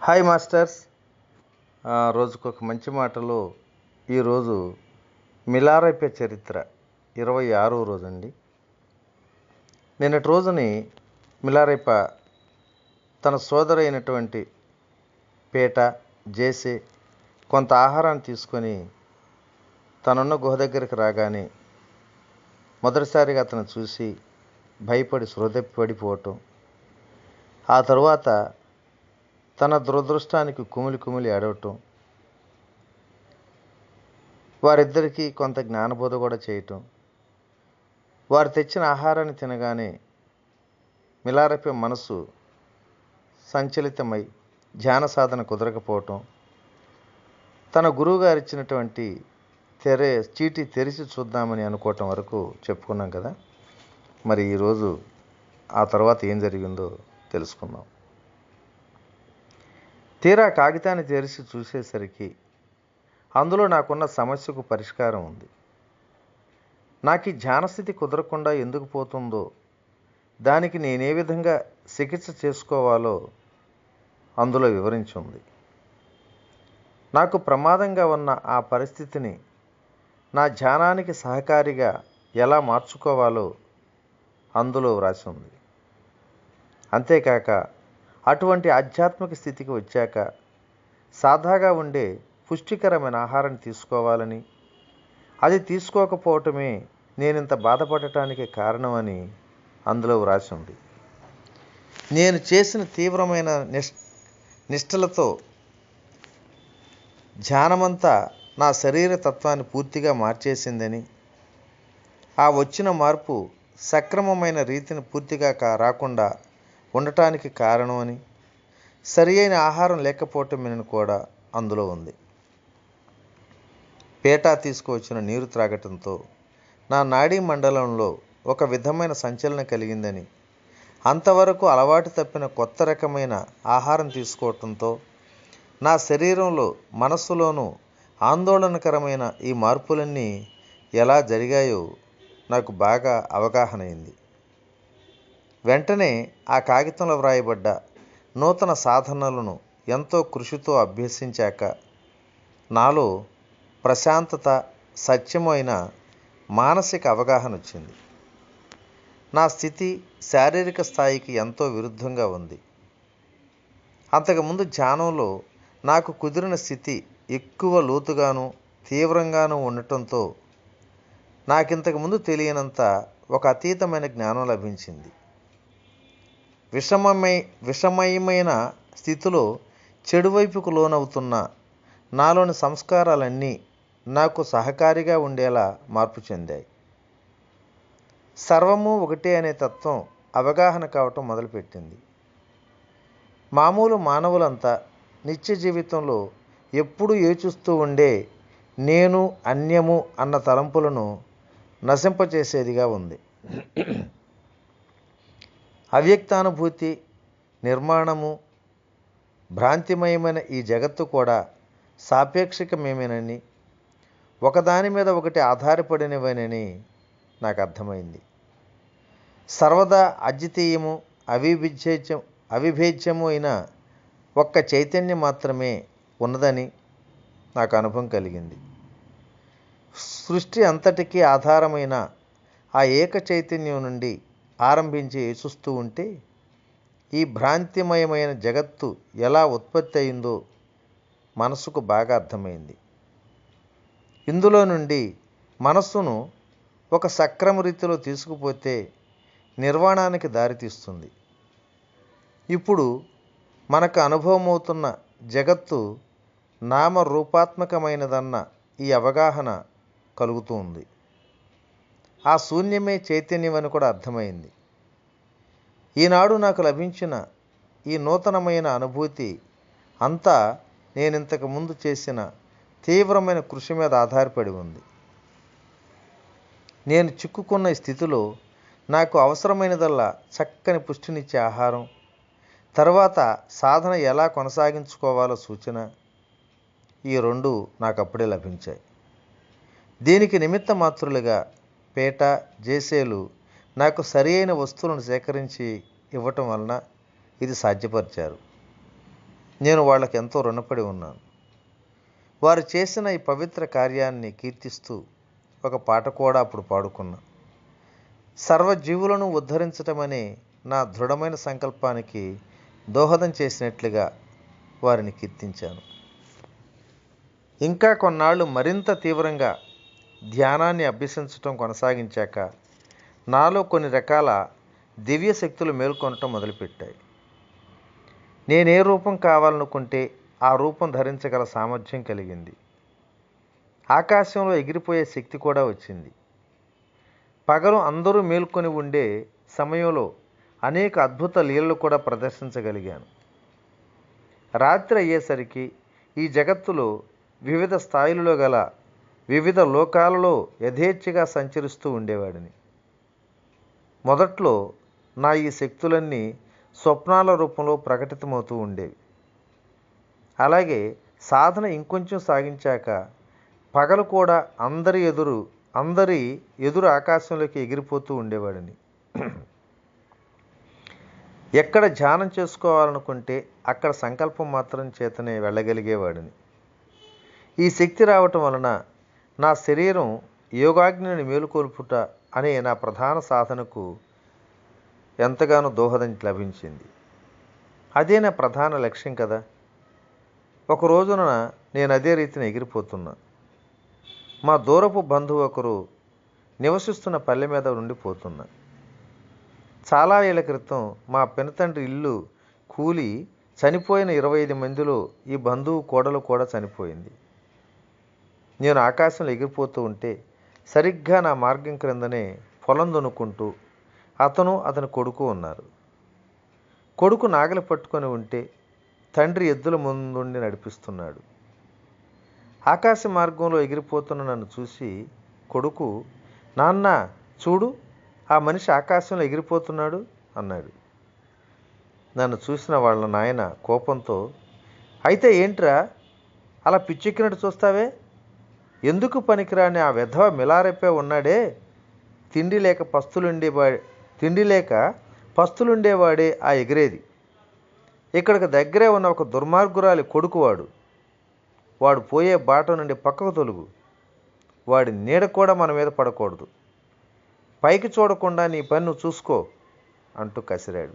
Hi masters. రోజుకొక మంచి మాటలో ఈరోజు మిలారైపే చరిత్ర ఇరవై ఆరో రోజండి. నిన్నటి రోజుని మిలారైప తన సోదరైనటువంటి పేట జేసే కొంత ఆహారాన్ని తీసుకొని తనున్న గుహ దగ్గరికి రాగానే మొదటిసారిగా అతను చూసి భయపడి సృదప్పి పడిపోవటం. ఆ తరువాత తన దురదృష్టానికి కుమిలి కుమిలి ఏడవటం వారిద్దరికీ కొంత జ్ఞానబోధ కూడా చేయటం. వారు తెచ్చిన ఆహారాన్ని తినగానే మిలారపే మనసు సంచలితమై ధ్యాన సాధన కుదరకపోవటం. తన గురువుగారు ఇచ్చినటువంటి తెరే చీటీ తెరిచి చూద్దామని అనుకోవటం వరకు చెప్పుకున్నాం కదా. మరి ఈరోజు ఆ తర్వాత ఏం జరిగిందో తెలుసుకుందాం. తీరా కాగితాన్ని తెరిచి చూసేసరికి అందులో నాకున్న సమస్యకు పరిష్కారం ఉంది. నాకు ఈ ధ్యానస్థితి కుదరకుండా ఎందుకు పోతుందో దానికి నేనే విధంగా చికిత్స చేసుకోవాలో అందులో వివరించి ఉంది. నాకు ప్రమాదంగా ఉన్న ఆ పరిస్థితిని నా ధ్యానానికి సహకారిగా ఎలా మార్చుకోవాలో అందులో వ్రాసి ఉంది. అంతేకాక అటువంటి ఆధ్యాత్మిక స్థితికి వచ్చాక సాదాగా ఉండే పుష్టికరమైన ఆహారాన్ని తీసుకోవాలని అది తీసుకోకపోవటమే నేనింత బాధపడటానికి కారణమని అందులో వ్రాసి ఉంది. నేను చేసిన తీవ్రమైన నిష్ నిష్టలతో ధ్యానమంతా నా శరీర తత్వాన్ని పూర్తిగా మార్చేసిందని ఆ వచ్చిన మార్పు సక్రమమైన రీతిని పూర్తిగా కా రాకుండా ఉండటానికి కారణం అని. సరి అయిన ఆహారం లేకపోవటమేనని కూడా అందులో ఉంది. పేటా తీసుకువచ్చిన నీరు త్రాగటంతో నా నాడీ మండలంలో ఒక విధమైన సంచలనం కలిగిందని అంతవరకు అలవాటు తప్పిన కొత్త రకమైన ఆహారం తీసుకోవటంతో నా శరీరంలో మనస్సులోనూ ఆందోళనకరమైన ఈ మార్పులన్నీ ఎలా జరిగాయో నాకు బాగా అవగాహన అయింది వెంటనే ఆ కాగితంలో వ్రాయబడ్డ నూతన సాధనలను ఎంతో కృషితో అభ్యసించాక నాలో ప్రశాంతత సత్యమైన మానసిక అవగాహన వచ్చింది. నా స్థితి శారీరక స్థాయికి ఎంతో విరుద్ధంగా ఉంది. అంతకుముందు ధ్యానంలో నాకు కుదిరిన స్థితి ఎక్కువ లోతుగాను తీవ్రంగాను ఉండటంతో నాకింతకుముందు తెలియనంత ఒక అతీతమైన జ్ఞానం లభించింది. విషమమై విషమయమైన స్థితిలో చెడువైపుకు లోనవుతున్న నాలోని సంస్కారాలన్నీ నాకు సహకారిగా ఉండేలా మార్పు చెందాయి. సర్వము ఒకటే అనే తత్వం అవగాహన కావటం మొదలుపెట్టింది. మామూలు మానవులంతా నిత్య జీవితంలో ఎప్పుడూ యోచిస్తూ ఉండే నేను అన్యము అన్న తలంపులను నశింపచేసేదిగా ఉంది. అవ్యక్తానుభూతి నిర్మాణము భ్రాంతిమయమైన ఈ జగత్తు కూడా సాపేక్షికమేమేనని ఒకదాని మీద ఒకటి ఆధారపడినవేనని నాకు అర్థమైంది. సర్వదా అద్వితీయము అవిభిజ్యం అవిభేజ్యము అయిన ఒక్క చైతన్యం మాత్రమే ఉన్నదని నాకు అనుభవం కలిగింది. సృష్టి అంతటికీ ఆధారమైన ఆ ఏక చైతన్యం నుండి ఆరంభించి చూస్తూ ఉంటే ఈ భ్రాంతిమయమైన జగత్తు ఎలా ఉత్పత్తి అయిందో మనసుకు బాగా అర్థమైంది. ఇందులో నుండి మనస్సును ఒక సక్రమ రీతిలో తీసుకుపోతే నిర్వాణానికి దారితీస్తుంది ఇప్పుడు మనకు అనుభవమవుతున్న జగత్తు నామరూపాత్మకమైనదన్న ఈ అవగాహన కలుగుతూ ఉంది. ఆ శూన్యమే చైతన్యం అని కూడా అర్థమైంది. ఈనాడు నాకు లభించిన ఈ నూతనమైన అనుభూతి అంతా నేను ఇంతకు ముందు చేసిన తీవ్రమైన కృషి మీద ఆధారపడి ఉంది. నేను చిక్కుకున్న స్థితిలో నాకు అవసరమైనదల్లా చక్కని పుష్టినిచ్చే ఆహారం తర్వాత సాధన ఎలా కొనసాగించుకోవాలో సూచన ఈ రెండు నాకు అప్పుడే లభించాయి. దీనికి నిమిత్త మాత్రులుగా పేట జేసేలు నాకు సరియైన వస్తువులను సేకరించి ఇవ్వటం వలన ఇది సాధ్యపరిచారు. నేను వాళ్ళకి ఎంతో రుణపడి ఉన్నాను. వారు చేసిన ఈ పవిత్ర కార్యాన్ని కీర్తిస్తూ ఒక పాట కూడా అప్పుడు పాడుకున్నా. సర్వజీవులను ఉద్ధరించటమనే నా దృఢమైన సంకల్పానికి దోహదం చేసినట్లుగా వారిని కీర్తించాను. ఇంకా కొన్నాళ్ళు మరింత తీవ్రంగా ధ్యానాన్ని అభ్యసించటం కొనసాగించాక నాలో కొన్ని రకాల దివ్య శక్తులు మేల్కొనటం మొదలుపెట్టాయి. నేనే రూపం కావాలనుకుంటే ఆ రూపం ధరించగల సామర్థ్యం కలిగింది. ఆకాశంలో ఎగిరిపోయే శక్తి కూడా వచ్చింది. పగలు అందరూ మేల్కొని ఉండే సమయంలో అనేక అద్భుత లీలలు కూడా ప్రదర్శించగలిగాను. రాత్రి అయ్యేసరికి ఈ జగత్తులో వివిధ స్థాయిలలో గల వివిధ లోకాలలో యథేచ్ఛగా సంచరిస్తూ ఉండేవాడిని. మొదట్లో నా ఈ శక్తులన్నీ స్వప్నాల రూపంలో ప్రకటితమవుతూ ఉండేవి. అలాగే సాధన ఇంకొంచెం సాగించాక పగలు కూడా అందరి ఎదురు అందరి ఎదురు ఆకాశంలోకి ఎగిరిపోతూ ఉండేవాడిని. ఎక్కడ ధ్యానం చేసుకోవాలనుకుంటే అక్కడ సంకల్పం మాత్రం చేతనే వెళ్ళగలిగేవాడిని. ఈ శక్తి రావటం వలన నా శరీరం యోగాగ్నిని మేలుకొల్పుట అనే నా ప్రధాన సాధనకు ఎంతగానో దోహదం లభించింది. అదే నా ప్రధాన లక్ష్యం కదా. ఒక రోజున నేను అదే రీతిని ఎగిరిపోతున్నా. మా దూరపు బంధువు ఒకరు నివసిస్తున్న పల్లె మీద నుండి పోతున్నా. చాలా ఏళ్ళ క్రితం మా పెనతండ్రి ఇల్లు కూలి చనిపోయిన ఇరవై ఐదు మందిలో ఈ బంధువు కోడలు కూడా చనిపోయింది. నేను ఆకాశంలో ఎగిరిపోతూ ఉంటే సరిగ్గా నా మార్గం క్రిందనే పొలం దున్నుకుంటూ అతను అతని కొడుకు ఉన్నారు. కొడుకు నాగలి పట్టుకొని ఉంటే తండ్రి ఎద్దుల ముందుండి నడిపిస్తున్నాడు. ఆకాశ మార్గంలో ఎగిరిపోతున్న నన్ను చూసి కొడుకు నాన్న చూడు ఆ మనిషి ఆకాశంలో ఎగిరిపోతున్నాడు అన్నాడు. నన్ను చూసిన వాళ్ళ నాయన కోపంతో అయితే ఏంట్రా అలా పిచ్చెక్కినట్టు చూస్తావే? ఎందుకు పనికిరాని ఆ విధవ మిలారెప్పే ఉన్నాడే? తిండి లేక పస్తులుండేవా తిండి లేక పస్తులుండేవాడే ఆ ఎగిరేది. ఇక్కడికి దగ్గరే ఉన్న ఒక దుర్మార్గురాలి కొడుకు వాడు వాడు పోయే బాట నుండి పక్కకు తొలుగు. వాడి నీడ కూడా మన మీద పడకూడదు. పైకి చూడకుండా నీ పని నువ్వు చూసుకో అంటూ కసిరాడు.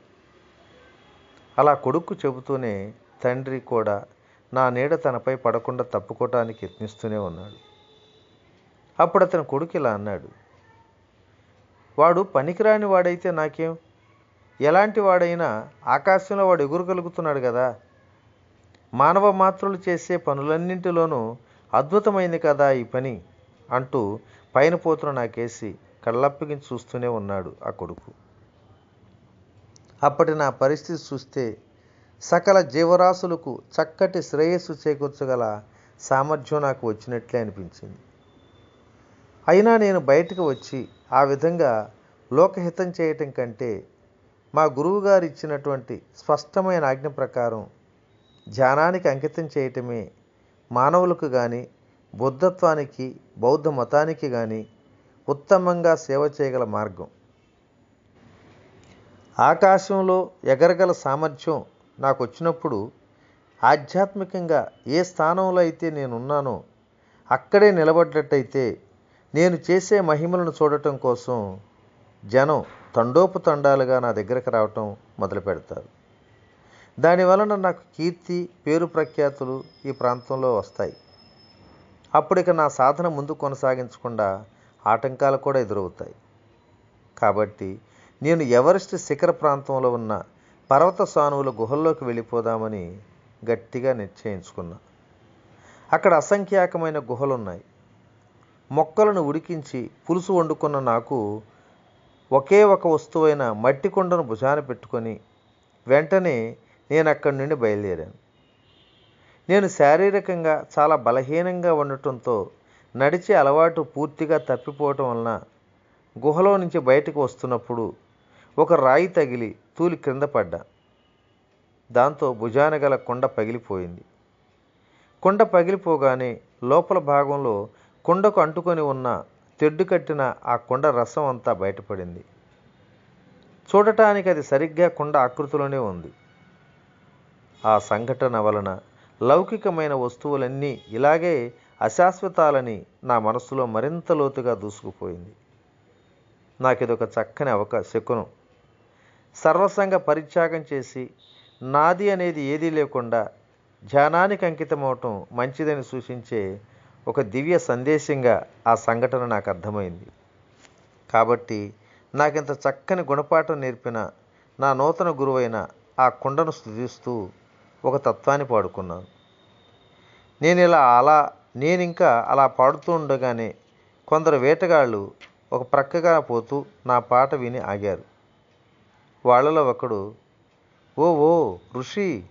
అలా కొడుకు చెబుతూనే తండ్రి కూడా నా నీడ తనపై పడకుండా తప్పుకోవటానికి యత్నిస్తూనే ఉన్నాడు. అప్పుడు అతని కొడుకు ఇలా అన్నాడు వాడు పనికిరాని వాడైతే నాకేం? ఎలాంటి వాడైనా ఆకాశంలో వాడు ఎగురగలుగుతున్నాడు కదా. మానవ మాత్రులు చేసే పనులన్నింటిలోనూ అద్భుతమైంది కదా ఈ పని అంటూ పైన పోతున్న నాకేసి కళ్ళప్పగించి చూస్తూనే ఉన్నాడు ఆ కొడుకు. అప్పటి నా పరిస్థితి చూస్తే సకల జీవరాశులకు చక్కటి శ్రేయస్సు చేకూర్చగల సామర్థ్యం నాకు వచ్చినట్లే అనిపించింది. అయినా నేను బయటకు వచ్చి ఆ విధంగా లోకహితం చేయటం కంటే మా గురువుగారు ఇచ్చినటువంటి స్పష్టమైన ఆజ్ఞ ప్రకారం ధ్యానానికి అంకితం చేయటమే మానవులకు కానీ బుద్ధత్వానికి బౌద్ధ మతానికి కానీ ఉత్తమంగా సేవ చేయగల మార్గం. ఆకాశంలో ఎగరగల సామర్థ్యం నాకు వచ్చినప్పుడు ఆధ్యాత్మికంగా ఏ స్థానంలో అయితే నేనున్నానో అక్కడే నిలబడ్డట్టయితే నేను చేసే మహిమలను చూడటం కోసం జనం తండోపతండాలుగా నా దగ్గరకు రావటం మొదలు పెడతారు. దానివలన నాకు కీర్తి పేరు ప్రఖ్యాతులు ఈ ప్రాంతంలో వస్తాయి. అప్పటిక నా సాధన ముందు కొనసాగించకుండా ఆటంకాలు కూడా ఎదురవుతాయి. కాబట్టి నేను ఎవరెస్ట్ శిఖర ప్రాంతంలో ఉన్న పర్వత సానువుల గుహల్లోకి వెళ్ళిపోదామని గట్టిగా నిశ్చయించుకున్నా. అక్కడ అసంఖ్యాకమైన గుహలున్నాయి. మొక్కలను ఉడికించి పులుసు వండుకున్న నాకు ఒకే ఒక వస్తువైన మట్టి కుండను భుజాన పెట్టుకొని వెంటనే నేను అక్కడి నుండి బయలుదేరాను. నేను శారీరకంగా చాలా బలహీనంగా ఉండటంతో నడిచే అలవాటు పూర్తిగా తప్పిపోవటం వలన గుహలో నుంచి బయటకు వస్తున్నప్పుడు ఒక రాయి తగిలి తూలి క్రింద పడ్డా. దాంతో భుజాన గల కొండ పగిలిపోయింది. కొండ పగిలిపోగానే లోపల భాగంలో కుండకు అంటుకొని ఉన్న తెడ్డు కట్టిన ఆ కొండ రసం అంతా బయటపడింది. చూడటానికి అది సరిగ్గా కుండ ఆకృతిలోనే ఉంది. ఆ సంఘటన వలన లౌకికమైన వస్తువులన్నీ ఇలాగే అశాశ్వతాలని నా మనస్సులో మరింత లోతుగా దూసుకుపోయింది. నాకు ఇదొక చక్కని అవకా శకునం. సర్వసంగ పరిత్యాగం చేసి నాది అనేది ఏదీ లేకుండా ధ్యానానికి అంకితమవటం మంచిదని సూచించే ఒక దివ్య సందేశంగా ఆ సంఘటన నాకు అర్థమైంది. కాబట్టి నాకింత చక్కని గుణపాఠం నేర్పిన నా నూతన గురువైన ఆ కుండను స్థుతిస్తూ ఒక తత్వాన్ని పాడుకున్నాను. నేను ఇలా అలా నేను ఇంకా అలా పాడుతూ ఉండగానే కొందరు వేటగాళ్ళు ఒక ప్రక్కగా పోతూ నా పాట విని ఆగారు. వాళ్ళలో ఒకడు ఓ ఓ ఋషి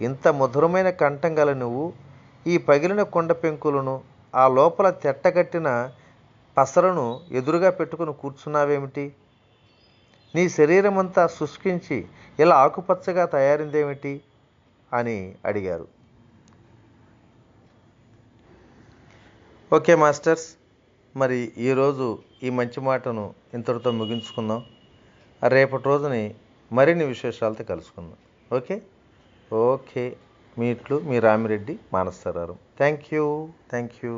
ఇంత మధురమైన కంఠం గల నువ్వు ఈ పగిలిన కొండ పెంకులను ఆ లోపల తెట్టగట్టిన పసరను ఎదురుగా పెట్టుకుని కూర్చున్నావేమిటి? నీ శరీరమంతా శుష్కించి ఇలా ఆకుపచ్చగా తయారిందేమిటి? అని అడిగారు. ఓకే మాస్టర్స్ మరి ఈరోజు ఈ మంచి మాటను ఇంతటితో ముగించుకుందాం. రేపటి రోజుని మరిన్ని విశేషాలతో కలుసుకుందాం. ఓకే? ఓకే. మీ ఇట్లు మీ రామిరెడ్డి మానసరారం థ్యాంక్ యూ థ్యాంక్ యూ